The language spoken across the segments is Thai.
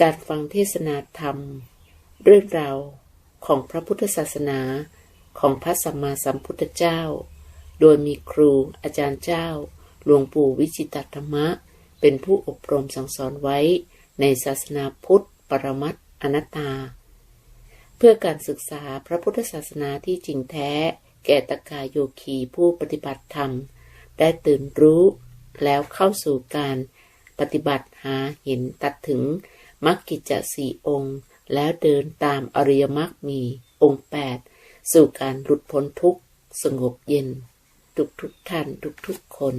การฟังเทศนาธรรม เรื่องราวของพระพุทธศาสนาของพระสัมมาสัมพุทธเจ้า โดยมีครูอาจารย์เจ้า หลวงปู่วิจิตธรรมะ เป็นผู้อบรมสั่งสอนไว้ในศาสนาพุทธ ปรมัตอนัตตา เพื่อการศึกษาพระพุทธศาสนาที่จริงแท้ แก่ตกาโยคีผู้ปฏิบัติธรรม ได้ตื่นรู้แล้วเข้าสู่การปฏิบัติหาเห็นตัดถึง มรรคกิจจะสี่องค์ แล้วเดินตามอริยมรรคมีองค์แปดสู่การหลุดพ้นทุกข์สงบเย็น ทุกทุกท่านทุกทุกคน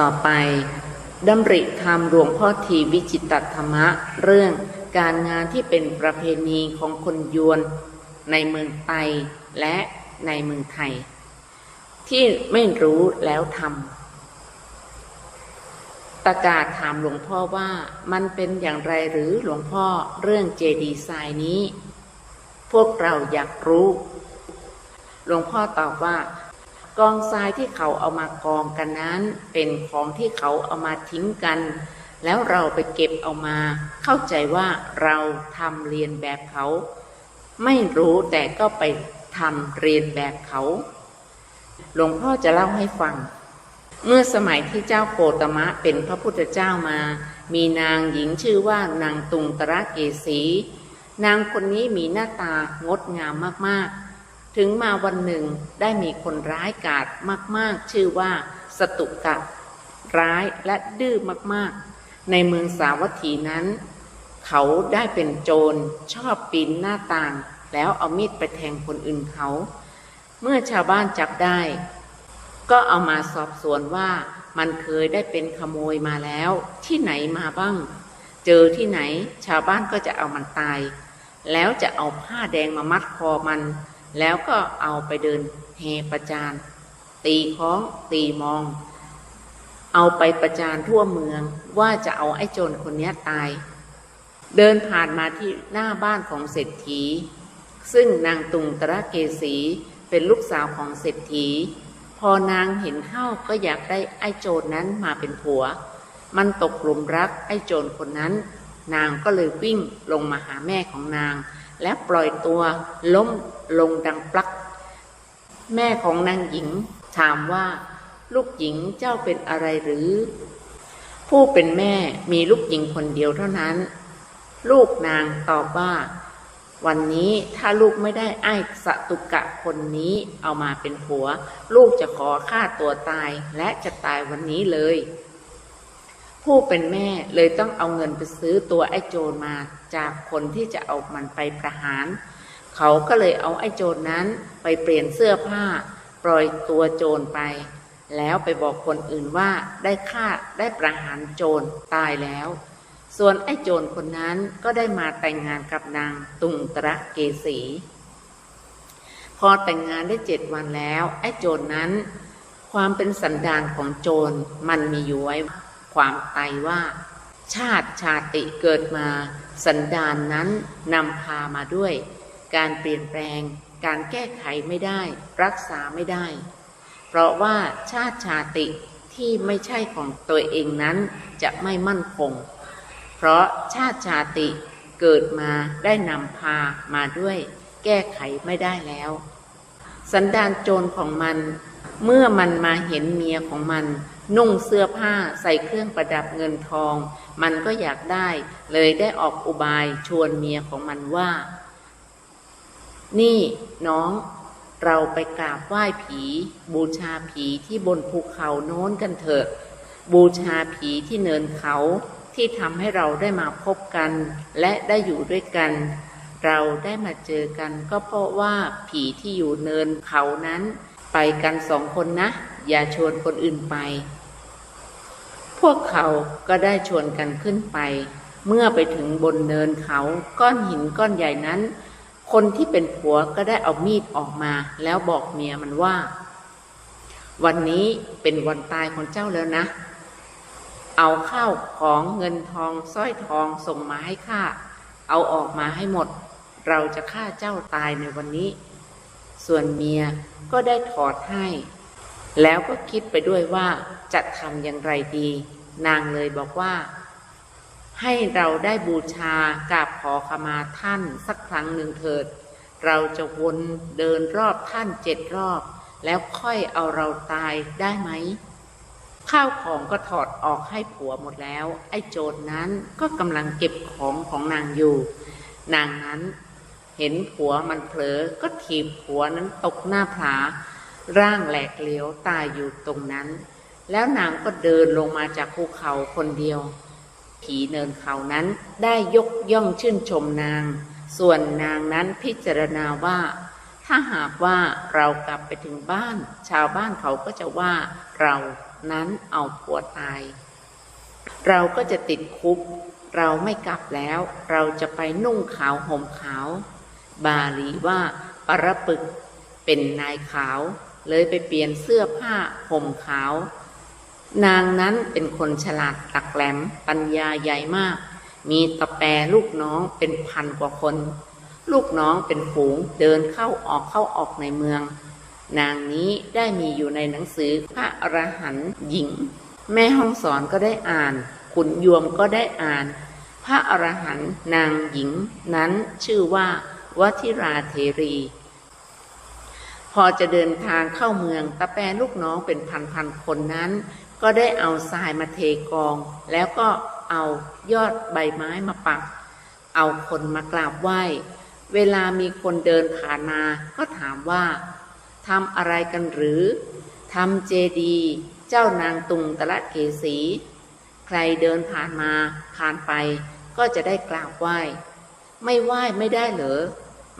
ต่อไปดำริธรรมหลวงพ่อทีวิจิตรธรรมะ เรื่องการงานที่เป็นประเพณีของคนยวน ในเมืองไทยและในเมืองไทย ที่ไม่รู้แล้วทำตะกาศถามหลวงพ่อว่ามันเป็นอย่างไรหรือหลวงพ่อเรื่องเจดีย์ทรายนี้ พวกเราอยากรู้ หลวงพ่อตอบว่า กองทรายที่เขาเอามากองกันนั้น เป็นของที่เขาเอามาทิ้งกัน แล้วเราไปเก็บเอามา เข้าใจว่าเราทำเรียนแบบเขา ไม่รู้แต่ก็ไปทำเรียนแบบเขา หลวงพ่อจะเล่าให้ฟัง เมื่อสมัยที่เจ้าโคตมะเป็นพระพุทธเจ้ามา มีนางหญิงชื่อว่านางตุงตระเกสี นางคนนี้มีหน้าตางดงามมากๆ ถึงมาวันหนึ่งได้มีคนร้ายกาจมากๆ ชื่อว่าสตุกะ ร้ายและดื้อมากๆ ในเมืองสาวัตถีนั้น เขาได้เป็นโจรชอบปีนหน้าต่าง แล้วเอามีดไปแทงคนอื่นเขา เมื่อชาวบ้านจับได้ ก็เอามาสอบสวนว่ามันเคยได้เป็นขโมยมาแล้ว ที่ไหนมาบ้าง เจอที่ไหนชาวบ้านก็จะเอามันตาย แล้วจะเอาผ้าแดงมามัดคอมัน แล้วก็เอาไปเดินแห่ประจานตีค้องตีมอง เอาไปประจานทั่วเมืองว่าจะเอาไอ้โจรคนนี้ตาย เดินผ่านมาที่หน้าบ้านของเศรษฐี ซึ่งนางตุงตระเกสีเป็นลูกสาวของเศรษฐี พอนางเห็นเข้าก็อยากได้ไอ้โจรนั้นมาเป็นผัว มันตกหลุมรักไอ้โจรคนนั้น นางก็เลยวิ่งลงมาหาแม่ของนาง และปล่อยตัวล้มลงดังปลัก แม่ของนางหญิงถามว่า ลูกหญิงเจ้าเป็นอะไรหรือ ผู้เป็นแม่มีลูกหญิงคนเดียวเท่านั้น ลูกนางตอบว่า วันนี้ถ้าลูกไม่ได้ไอ้สตุกะคนนี้เอามาเป็นผัว ลูกจะขอฆ่าตัวตายและจะตายวันนี้เลย ผู้เป็นแม่เลยต้องเอาเงินไปซื้อตัวไอ้โจรมา จากคนที่จะเอามันไปประหาร เขาก็เลยเอาไอ้โจรนั้นไปเปลี่ยนเสื้อผ้า ปล่อยตัวโจรไป แล้วไปบอกคนอื่นว่าได้ฆ่าได้ประหารโจรตายแล้ว ส่วนไอ้โจรคนนั้นก็ได้มาแต่งงานกับนางตุงตระเกสีพอแต่งงานได้เจ็ดวันแล้ว ไอ้โจรนั้น ความเป็นสันดานของโจรมันมีอยู่ไว้ความตายว่า ชาติชาติเกิดมา สันดานนั้นนำพามาด้วย การเปลี่ยนแปลง การแก้ไขไม่ได้ รักษาไม่ได้ เพราะว่าชาติชาติที่ไม่ใช่ของตัวเองนั้นจะไม่มั่นคง เพราะชาติชาติเกิดมาได้นำพามาด้วย แก้ไขไม่ได้แล้ว สันดานโจรของมัน เมื่อมันมาเห็นเมียของมัน นุ่งเสื้อผ้าใส่เครื่องประดับเงินทอง มันก็อยากได้ เลยได้ออกอุบายชวนเมียของมันว่า นี่น้องเราไปกราบไหว้ผี บูชาผีที่บนภูเขาโน้นกันเถอะ บูชาผีที่เนินเขาที่ทำให้เราได้มาพบกัน และได้อยู่ด้วยกัน เราได้มาเจอกันก็เพราะว่าผีที่อยู่เนินเขานั้น ไปกันสองคนนะ อย่าชวนคนอื่นไป พวกเขาก็ได้ชวนกันขึ้นไป เมื่อไปถึงบนเนินเขาก้อนหินก้อนใหญ่นั้น คนที่เป็นผัวก็ได้เอามีดออกมา แล้วบอกเมียมันว่า วันนี้เป็นวันตายของเจ้าแล้วนะ เอาข้าวของเงินทองสร้อยทองส่งมาให้ข้าเอาออกมาให้หมด เราจะฆ่าเจ้าตายในวันนี้ ส่วนเมียก็ได้ถอดให้ แล้วก็คิดไปด้วยว่าจะทำอย่างไรดี นางเลยบอกว่า ให้เราได้บูชากราบขอขมาท่านสักครั้งหนึ่งเถิด เราจะวนเดินรอบท่านเจ็ดรอบ แล้วค่อยเอาเราตายได้ไหมข้าวของก็ถอดออกให้ผัวหมดแล้ว ไอ้โจรนั้นก็กำลังเก็บของของนางอยู่ นางนั้น เห็นผัวมันเผลอก็ถีบผัวนั้นตกหน้าผา ร่างแหลกเหลวตายอยู่ตรงนั้น แล้วนางก็เดินลงมาจากภูเขาคนเดียว ผีเนินเขานั้นได้ยกย่องชื่นชมนาง ส่วนนางนั้นพิจารณาว่า ถ้าหากว่าเรากลับไปถึงบ้าน ชาวบ้านเขาก็จะว่าเรานั้นเอาผัวตาย เราก็จะติดคุก เราไม่กลับแล้ว เราจะไปนุ่งขาวห่มขาว บาลีว่าปรปึกเป็นนายขาว เลยไปเปลี่ยนเสื้อผ้าห่มขาว นางนั้นเป็นคนฉลาดตักแหลมปัญญาใหญ่มาก มีตะแปรลูกน้องเป็นพันกว่าคน ลูกน้องเป็นฝูงเดินเข้าออกเข้าออกในเมือง นางนี้ได้มีอยู่ในหนังสือพระอรหันต์หญิง แม่ห้องสอนก็ได้อ่าน ขุนยวมก็ได้อ่าน พระอรหันต์นางหญิงนั้นชื่อว่าวชิราเทรี พอจะเดินทางเข้าเมืองตะแปรลูกน้องเป็นพันๆคนนั้น ก็ได้เอาทรายมาเทกอง แล้วก็เอายอดใบไม้มาปัก เอาคนมากราบไหว้ เวลามีคนเดินผ่านมาก็ถามว่าทำอะไรกันหรือทำเจดี เจ้านางตุงตะละเกสี ใครเดินผ่านมาผ่านไปก็จะได้กราบไหว้ ไม่ไหว้ไม่ได้เหรอ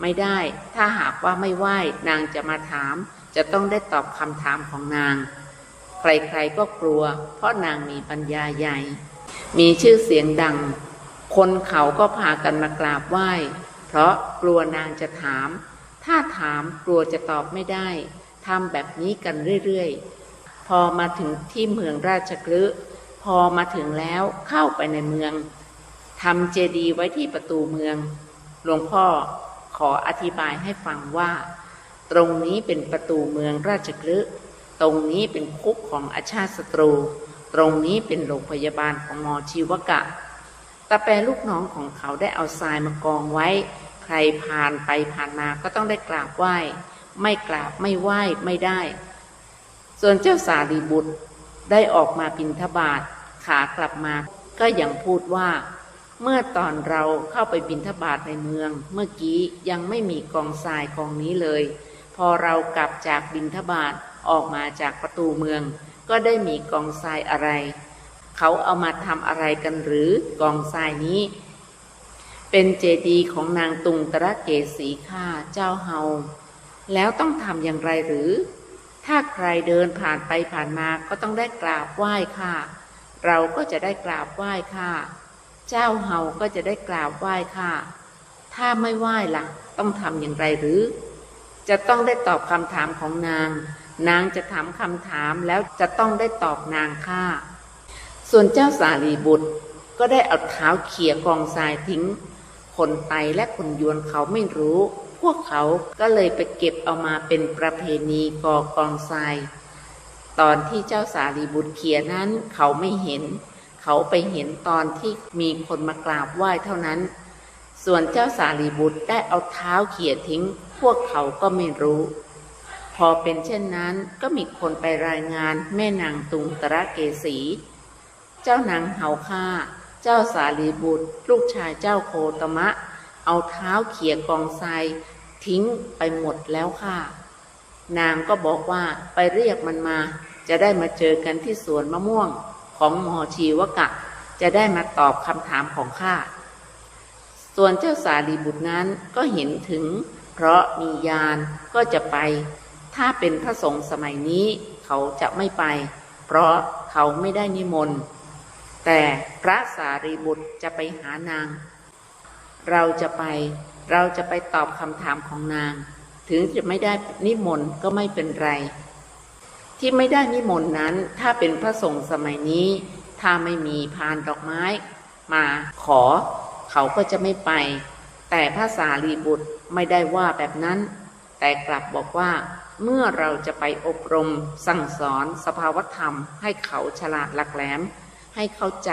ไม่ได้ ถ้าหากว่าไม่ไหว้นางจะมาถาม จะต้องได้ตอบคำถามของนาง ใครๆก็กลัว เพราะนางมีปัญญาใหญ่ มีชื่อเสียงดัง คนเขาก็พากันมากราบไหว้ เพราะกลัวนางจะถาม ถ้าถามกลัวจะตอบไม่ได้ทำแบบนี้กันเรื่อยๆ พอมาถึงที่เมืองราชกฤห์พอมาถึงแล้วเข้าไปในเมืองทำเจดีย์ไว้ที่ประตูเมือง หลวงพ่อ ขออธิบายให้ฟังว่า ตรงนี้เป็นประตูเมืองราชกฤห์ตรงนี้เป็นคุกของอาชาติศัตรู ตรงนี้เป็นโรงพยาบาลของหมอชีวกะตาแปรลูกน้องของเขาได้เอาทรายมากองไว้ ใครผ่านไปผ่านมาก็ต้องได้กราบไหว้ ไม่กราบไม่ไหว้ไม่ได้ ส่วนเจ้าสารีบุตรได้ออกมาบินทบาทขากลับมาก็ยังพูดว่า เมื่อตอนเราเข้าไปบินทบาทในเมือง เมื่อกี้ยังไม่มีกองทรายกองนี้เลย พอเรากลับจากบินทบาทออกมาจากประตูเมือง ก็ได้มีกองทรายอะไร เขาเอามาทำอะไรกันหรือกองทรายนี้ เป็นเจดีย์ของนางตุงตระเกสีข้าเจ้าเฮา แล้วต้องทำอย่างไรหรือ ถ้าใครเดินผ่านไปผ่านมาก็ต้องได้กราบไหว้ค่ะ เราก็จะได้กราบไหว้ค่ะ เจ้าเฮาก็จะได้กราบไหว้ค่ะถ้าไม่ไหว้ล่ะ ต้องทำอย่างไรหรือ จะต้องได้ตอบคำถามของนาง นางจะถามคำถามแล้วจะต้องได้ตอบนางค่ะส่วนเจ้าสารีบุตรก็ได้เอาเท้าเขี่ยกองทรายทิ้ง คนไตและคนยวนเขาไม่รู้ พวกเขาก็เลยไปเก็บเอามาเป็นประเพณีก่อกองทราย ตอนที่เจ้าสารีบุตรเขี่ยนั้นเขาไม่เห็น เขาไปเห็นตอนที่มีคนมากราบไหว้เท่านั้น ส่วนเจ้าสารีบุตรได้เอาเท้าเขี่ยทิ้ง พวกเขาก็ไม่รู้ พอเป็นเช่นนั้นก็มีคนไปรายงานแม่นางตุงตระเกสี เจ้านางเฮาค่า เจ้าสารีบุตร ลูกชายเจ้าโคตมะ เอาเท้าเขี่ยกองทรายทิ้งไปหมดแล้วค่ะ นางก็บอกว่าไปเรียกมันมา จะได้มาเจอกันที่สวนมะม่วง ของมอชีวกะ จะได้มาตอบคำถามของข้า ส่วนเจ้าสารีบุตรนั้นก็เห็นถึง เพราะมียานก็จะไป ถ้าเป็นพระสงฆ์สมัยนี้เขาจะไม่ไป เพราะเขาไม่ได้นิมนต์ แต่พระสารีบุตรจะไปหานาง เราจะไป เราจะไปตอบคำถามของนาง ถึงจะไม่ได้นิมนต์ก็ไม่เป็นไร ที่ไม่ได้นิมนต์นั้น ถ้าเป็นพระสงฆ์สมัยนี้ ถ้าไม่มีพานดอกไม้ มาขอ เขาก็จะไม่ไป แต่พระสารีบุตรไม่ได้ว่าแบบนั้น แต่กลับบอกว่า เมื่อเราจะไปอบรมสั่งสอนสภาวธรรม ให้เขาฉลาดหลักแหลม ให้เข้าใจ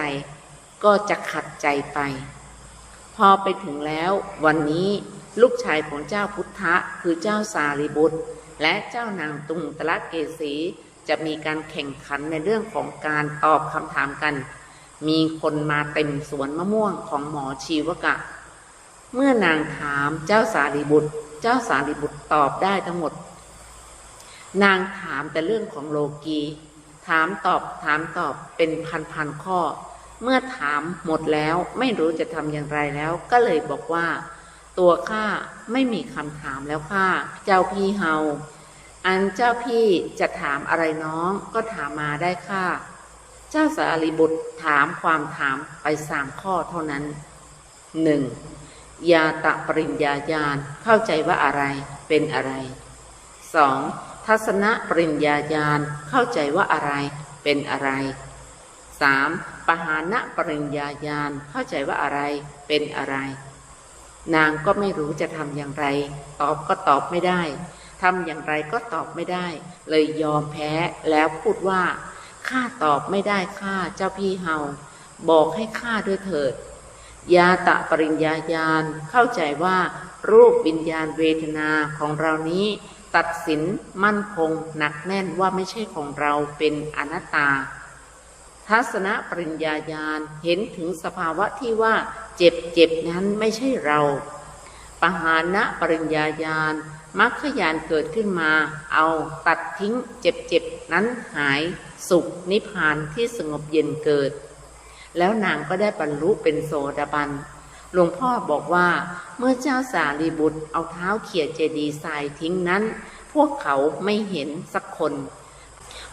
ก็จะขัดใจไป พอไปถึงแล้ว วันนี้ลูกชายของเจ้าพุทธะคือเจ้าสารีบุตร และเจ้านางตุงตละเกษีจะมีการแข่งขันในเรื่องของการตอบคำถามกัน มีคนมาเต็มสวนมะม่วงของหมอชีวกะ เมื่อนางถามเจ้าสารีบุตร เจ้าสารีบุตรตอบได้ทั้งหมด นางถามแต่เรื่องของโลกี ถามตอบถามตอบเป็นพันพันข้อ เมื่อถามหมดแล้วไม่รู้จะทำอย่างไรแล้ว ก็เลยบอกว่า ตัวข้าไม่มีคำถามแล้วข้าเจ้าพี่เฮาอันเจ้าพี่จะถามอะไรน้องก็ถามมาได้ค่ะเจ้าสารีบุตรถามความถามไปสามข้อเท่านั้นหนึ่งยาตะปริญญาญาณเข้าใจว่าอะไรเป็นอะไรสองทัศนะปริญญาญาณเข้าใจว่าอะไรเป็นอะไรสามปหานะปริญญาญาณเข้าใจว่าอะไรเป็นอะไร นางก็ไม่รู้จะทำอย่างไร ตอบก็ตอบไม่ได้ทำอย่างไรก็ตอบไม่ได้ เลยยอมแพ้แล้วพูดว่าข้าตอบไม่ได้ข้าเจ้าพี่เฮาบอกให้ข้าด้วยเถิด ยาตะปริญญาญาณเข้าใจว่ารูปวิญญาณเวทนาของเรานี้ ตัดสินมั่นคงหนักแน่นว่าไม่ใช่ของเราเป็นอนัตตา ทัศนปริญญาญาณเห็นถึงสภาวะที่ว่าเจ็บเจ็บนั้นไม่ใช่เรา ปหานะปริญญาญาณมักขยานเกิดขึ้นมา เอาตัดทิ้งเจ็บเจ็บนั้นหายสุขนิพพานที่สงบเย็นเกิด แล้วนางก็ได้บรรลุเป็นโสดาบันหลวงพ่อบอกว่าเมื่อเจ้าสารีบุตรเอาเท้าเขี่ยเจดีย์ทรายทิ้งนั้น พวกเขาไม่เห็นสักคน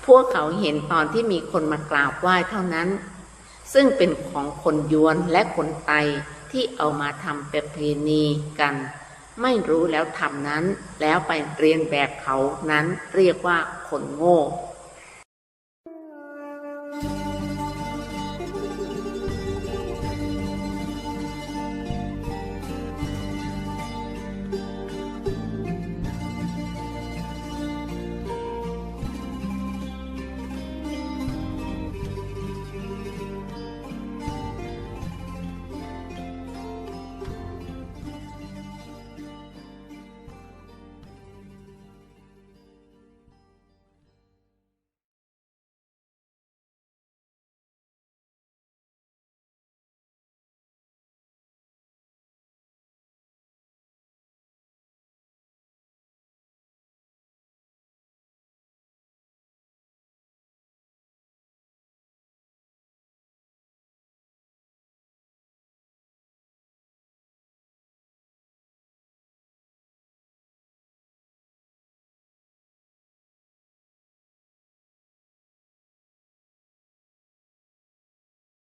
พวกเขาเห็นตอนที่มีคนมากราบไหว้เท่านั้น ซึ่งเป็นของคนยวนและคนไตที่เอามาทำประเพณีกัน ไม่รู้แล้วทำนั้น แล้วไปเรียนแบบเขานั้นเรียกว่าคนโง่